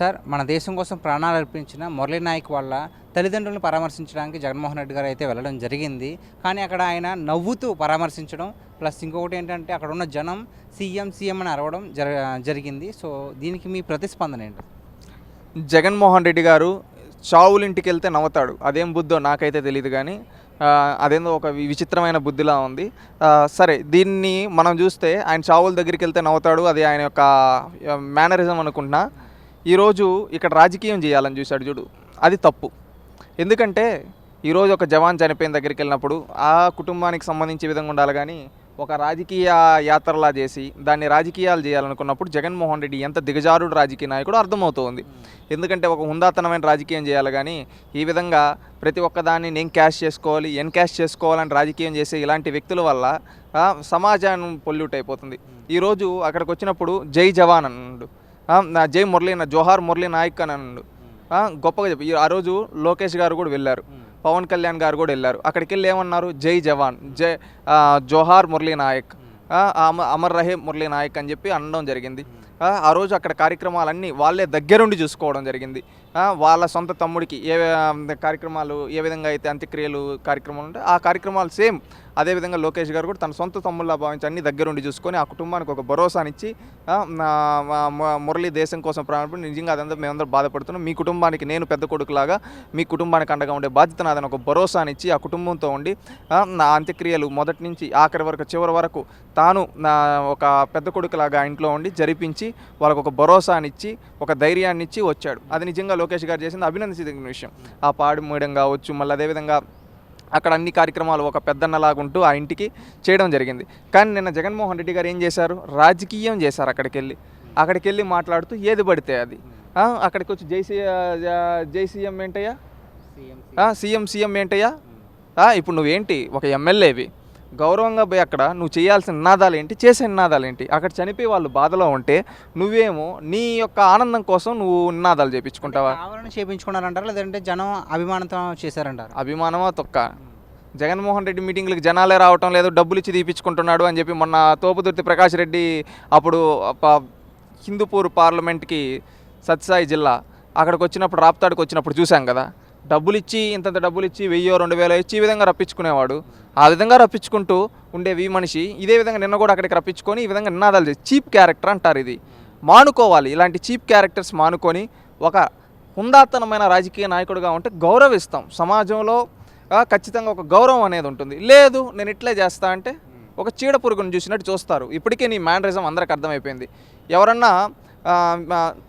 Sir మన దేశం కోసం ప్రాణాలు అర్పించిన మురళీ నాయక్ వాళ్ళ తల్లిదండ్రులను పరామర్శించడానికి జగన్మోహన్ రెడ్డి గారు అయితే వెళ్ళడం జరిగింది. కానీ అక్కడ ఆయన నవ్వుతూ పరామర్శించడం ప్లస్ ఇంకొకటి ఏంటంటే అక్కడ ఉన్న జనం సీఎం సీఎం అని అరవడం జర జరిగింది. సో దీనికి మీ ప్రతిస్పందన ఏంటి? జగన్మోహన్ రెడ్డి గారు చావులింటికి వెళ్తే నవ్వుతాడు. అదేం బుద్ధో నాకైతే తెలియదు కానీ అదేందో ఒక విచిత్రమైన బుద్ధిలా ఉంది. సరే దీన్ని మనం చూస్తే ఆయన చావుల దగ్గరికి వెళ్తే నవ్వుతాడు. అది ఆయన యొక్క మేనరిజం అనుకుంటున్నా. ఈరోజు ఇక్కడ రాజకీయం చేయాలని చూశాడు చూడు. అది తప్పు. ఎందుకంటే ఈరోజు ఒక జవాన్ చనిపోయిన దగ్గరికి వెళ్ళినప్పుడు ఆ కుటుంబానికి సంబంధించే విధంగా ఉండాలి కానీ ఒక రాజకీయ యాత్రలా చేసి దాన్ని రాజకీయాలు చేయాలనుకున్నప్పుడు జగన్మోహన్ రెడ్డి ఎంత దిగజారుడు రాజకీయ నాయకుడు అర్థమవుతోంది. ఎందుకంటే ఒక హుందాతనమైన రాజకీయం చేయాలి కానీ ఈ విధంగా ప్రతి ఒక్కదాన్ని నేను క్యాష్ చేసుకోవాలి ఎన్ క్యాష్ చేసుకోవాలని రాజకీయం చేసే ఇలాంటి వ్యక్తుల వల్ల సమాజాన్ని పొల్యూట్ అయిపోతుంది. ఈరోజు అక్కడికి వచ్చినప్పుడు జై జవాన్ అన్నాడు. జై మురళీ జోహార్ మురళీ నాయక్ అని అన్నాడు. గొప్పగా చెప్పి. ఆ రోజు లోకేష్ గారు కూడా వెళ్ళారు. పవన్ కళ్యాణ్ గారు కూడా వెళ్ళారు. అక్కడికి వెళ్ళి ఏమన్నారు? జై జవాన్ జై జోహార్ మురళీ నాయక్. అమ- అమర్ రహే మురళీ నాయక్ అని చెప్పి అనడం జరిగింది. ఆ, రోజు అక్కడ కార్యక్రమాలన్నీ వాళ్ళే దగ్గరుండి చూసుకోవడం జరిగింది. వాళ్ళ సొంత తమ్ముడికి ఏ కార్యక్రమాలు ఏ విధంగా అయితే అంత్యక్రియలు కార్యక్రమాలు ఉంటాయి ఆ కార్యక్రమాలు సేమ్. అదేవిధంగా లోకేష్ గారు కూడా తన సొంత తమ్ముళ్ళ భావించి అన్ని దగ్గరుండి చూసుకొని ఆ కుటుంబానికి ఒక భరోసానిచ్చి మురళి దేశం కోసం ప్రారంభం నిజంగా అదంతా మేమందరూ బాధపడుతున్నాం. మీ కుటుంబానికి నేను పెద్ద కొడుకులాగా మీ కుటుంబానికి అండగా ఉండే బాధ్యత నాదని ఒక భరోసానిచ్చి ఆ కుటుంబంతో ఉండి నా అంత్యక్రియలు మొదటి నుంచి ఆఖరి వరకు చివరి వరకు తాను నా ఒక పెద్ద కొడుకులాగా ఇంట్లో ఉండి జరిపించి వాళ్ళకు ఒక భరోసానిచ్చి ఒక ధైర్యాన్ని ఇచ్చి వచ్చాడు. అది నిజంగా లోకేష్ గారు చేసింది అభినందించదగిన విషయం. ఆ పాడి మూయడం కావచ్చు మళ్ళీ అదేవిధంగా అక్కడ అన్ని కార్యక్రమాలు ఒక పెద్దన్నలాగా ఉంటూ ఆ ఇంటికి చేయడం జరిగింది. కానీ నిన్న జగన్మోహన్ రెడ్డి గారు ఏం చేశారు? రాజకీయం చేశారు అక్కడికి వెళ్ళి అక్కడికి వెళ్ళి మాట్లాడుతూ ఏది పడితే అది. అక్కడికి వచ్చి జై సీ జై సీఎం ఏంటయ్యా? సీఎం సీఎం ఏంటయ్యా? ఇప్పుడు నువ్వేంటి? ఒక ఎమ్మెల్యేవి. గౌరవంగా పోయి అక్కడ నువ్వు చేయాల్సిన నినాదాలు ఏంటి చేసే నినాదాలు ఏంటి అక్కడ చనిపోయి వాళ్ళు బాధలో ఉంటే నువ్వేమో నీ యొక్క ఆనందం కోసం నువ్వు నినాదాలు చేయించుకుంటావా కావాలని చేపించుకున్నారంటారా? లేదంటే జనం అభిమానంతో చేశారంటారు? అభిమానమా తొక్క? జగన్మోహన్ రెడ్డి మీటింగ్లకు జనాలే రావటం లేదు డబ్బులు ఇచ్చి తీపించుకుంటున్నాడు అని చెప్పి మొన్న తోపుదుర్తి ప్రకాష్ రెడ్డి అప్పుడు హిందూపూర్ పార్లమెంట్కి సత్సాయి జిల్లా అక్కడికి వచ్చినప్పుడు రాప్తాడుకి వచ్చినప్పుడు చూసాం కదా. డబ్బులు ఇచ్చి ఇంతంత డబ్బులు ఇచ్చి వెయ్యో రెండు వేలు ఇచ్చి ఈ విధంగా రప్పించుకునేవాడు. ఆ విధంగా రప్పించుకుంటూ ఉండే ఈ మనిషి ఇదే విధంగా నిన్న కూడా అక్కడికి రప్పించుకొని ఈ విధంగా నినాదాలు చేసి చీప్ క్యారెక్టర్ అంటారు ఇది. మానుకోవాలి. ఇలాంటి చీప్ క్యారెక్టర్స్ మానుకొని ఒక హుందాతనమైన రాజకీయ నాయకుడిగా ఉంటే గౌరవిస్తాం. సమాజంలో ఖచ్చితంగా ఒక గౌరవం అనేది ఉంటుంది. లేదు నేను ఇట్లే చేస్తా అంటే ఒక చీడ పురుగును చూసినట్టు చూస్తారు. ఇప్పటికే నీ మ్యానరిజం అందరికి అర్థమైపోయింది. ఎవరన్నా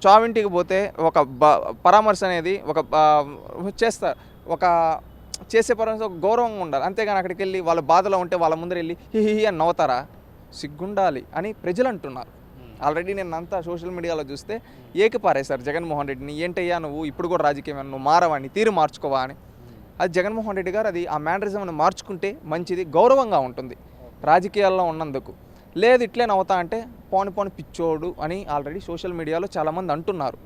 చావింటికి పోతే ఒక బ- పరామర్శ అనేది ఒక చేస్తారు. ఒక చేసే పరామర్శ ఒక గౌరవంగా ఉండాలి. అంతేగాని అక్కడికి వెళ్ళి వాళ్ళ బాధలో ఉంటే వాళ్ళ ముందర వెళ్ళి హి హి అని నవ్వుతారా? సిగ్గుండాలి అని ప్రజలు అంటున్నారు ఆల్రెడీ నేను అంతా సోషల్ మీడియాలో చూస్తే ఏకిపారేశారు జగన్మోహన్ రెడ్డిని. ఏంటయ్యా నువ్వు? ఇప్పుడు కూడా రాజకీయం నువ్వు మారవని తీరు మార్చుకోవా? అని. అది జగన్మోహన్ రెడ్డి గారు అది ఆ మేనరిజంని మార్చుకుంటే మంచిది గౌరవంగా ఉంటుంది. రాజకీయాల్లో ఉన్నందుకు. లేదు ఇట్లే నవ్వుతా అంటే పోని పోని పిచ్చోడు అని ఆల్రెడీ సోషల్ మీడియాలో చాలామంది అంటున్నారు.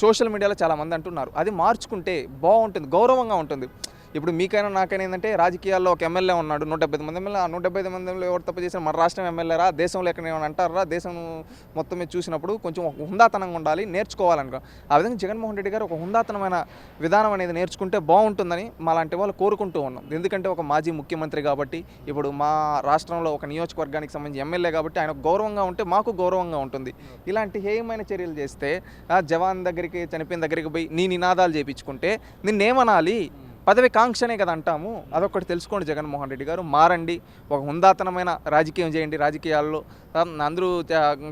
సోషల్ మీడియాలో చాలామంది అంటున్నారు. అది మార్చుకుంటే బాగుంటుంది గౌరవంగా ఉంటుంది. ఇప్పుడు మీకైనా నాకైనా ఏంటంటే రాజకీయాల్లో ఒక ఎమ్మెల్యే ఉన్నాడు నూట డెబ్బై మంది ఎమ్మెల్యే ఆ నూట డెబ్బై ఐదు మంది ఎవరు తప్పు చేసిన మన రాష్ట్రం ఎమ్మెల్యేరా? దేశంలో ఎక్కడ ఏమైనా అంటారా? దేశం మొత్తం మీద చూసినప్పుడు కొంచెం ఒక హుందాతనంగా ఉండాలి నేర్చుకోవాలనుకో ఆ విధంగా జగన్మోహన్ రెడ్డి గారు ఒక హుందాతనమైన విధానం అనేది నేర్చుకుంటే బాగుంటుందని మా లాంటి వాళ్ళు కోరుకుంటూ ఉన్నాం. ఎందుకంటే ఒక మాజీ ముఖ్యమంత్రి కాబట్టి ఇప్పుడు మా రాష్ట్రంలో ఒక నియోజకవర్గానికి సంబంధించి ఎమ్మెల్యే కాబట్టి ఆయన గౌరవంగా ఉంటే మాకు గౌరవంగా ఉంటుంది. ఇలాంటి హేయమైన చర్యలు చేస్తే ఆ జవాన్ దగ్గరికి చనిపోయిన దగ్గరికి పోయి నీ నినాదాలు చేయించుకుంటే నిన్నేమనాలి? పదవి కాంక్షనే కదా అంటాము. అదొకటి తెలుసుకోండి జగన్మోహన్ రెడ్డి గారు. మారండి. ఒక హుందాతనమైన రాజకీయం చేయండి. రాజకీయాల్లో అందరూ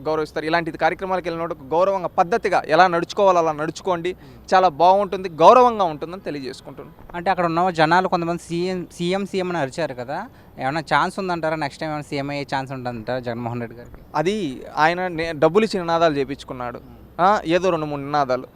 గౌరవిస్తారు. ఇలాంటి కార్యక్రమాలకు వెళ్ళినప్పుడు గౌరవంగా పద్ధతిగా ఎలా నడుచుకోవాలో అలా నడుచుకోండి. చాలా బాగుంటుంది. గౌరవంగా ఉంటుందని తెలియజేసుకుంటున్నాను అంటే అక్కడ ఉన్న జనాలు కొంతమంది సీఎం సీఎం సీఎం అని అరిచారు కదా. ఏమైనా ఛాన్స్ ఉందంటారా? నెక్స్ట్ టైం ఏమైనా సీఎం అయ్యే ఛాన్స్ ఉంటుందంటారా జగన్మోహన్ రెడ్డి గారికి? అది ఆయన డబ్బులు ఇచ్చి నినాదాలు చేయించుకున్నాడు ఏదో రెండు మూడు నినాదాలు.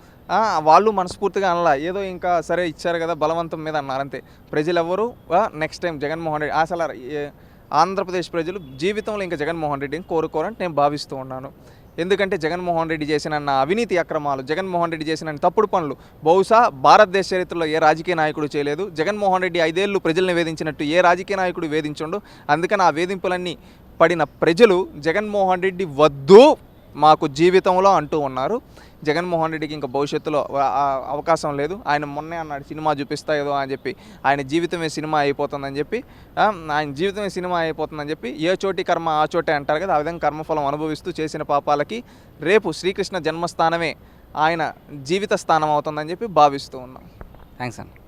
వాళ్ళు మనస్ఫూర్తిగా అనలా. ఏదో ఇంకా సరే ఇచ్చారు కదా బలవంతం మీద అన్నారు అంతే. ప్రజలు ఎవరు నెక్స్ట్ టైం జగన్మోహన్ రెడ్డి అసలు ఏ- ఆంధ్రప్రదేశ్ ప్రజలు జీవితంలో ఇంకా జగన్మోహన్ రెడ్డిని కోరుకోరని నేను భావిస్తూ ఉన్నాను. ఎందుకంటే జగన్మోహన్ రెడ్డి చేసిన నా అవినీతి అక్రమాలు జగన్మోహన్ రెడ్డి చేసిన తప్పుడు పనులు బహుశా భారతదేశ చరిత్రలో ఏ రాజకీయ నాయకుడు చేయలేదు. జగన్మోహన్ రెడ్డి ఐదేళ్ళు ప్రజల్ని వేధించినట్టు ఏ రాజకీయ నాయకుడు వేధించండు. అందుకని ఆ వేధింపులన్నీ పడిన ప్రజలు జగన్మోహన్ రెడ్డి వద్దు. మాకు జీవితంలో అంటూ ఉన్నారు. జగన్మోహన్ రెడ్డికి ఇంకా భవిష్యత్తులో అవకాశం లేదు. ఆయన మొన్నే అన్నాడు సినిమా చూపిస్తా ఏదో అని చెప్పి. ఆయన జీవితమే సినిమా అయిపోతుందని చెప్పి. ఆయన జీవితమే సినిమా అయిపోతుందని చెప్పి. ఏ చోటి కర్మ ఆ చోటే అంటారు కదా. ఆ విధంగా కర్మఫలం అనుభవిస్తూ చేసిన పాపాలకి రేపు శ్రీకృష్ణ జన్మస్థానమే ఆయన జీవిత స్థానం అవుతుందని చెప్పి భావిస్తూ ఉన్నాం. థ్యాంక్స్ అండి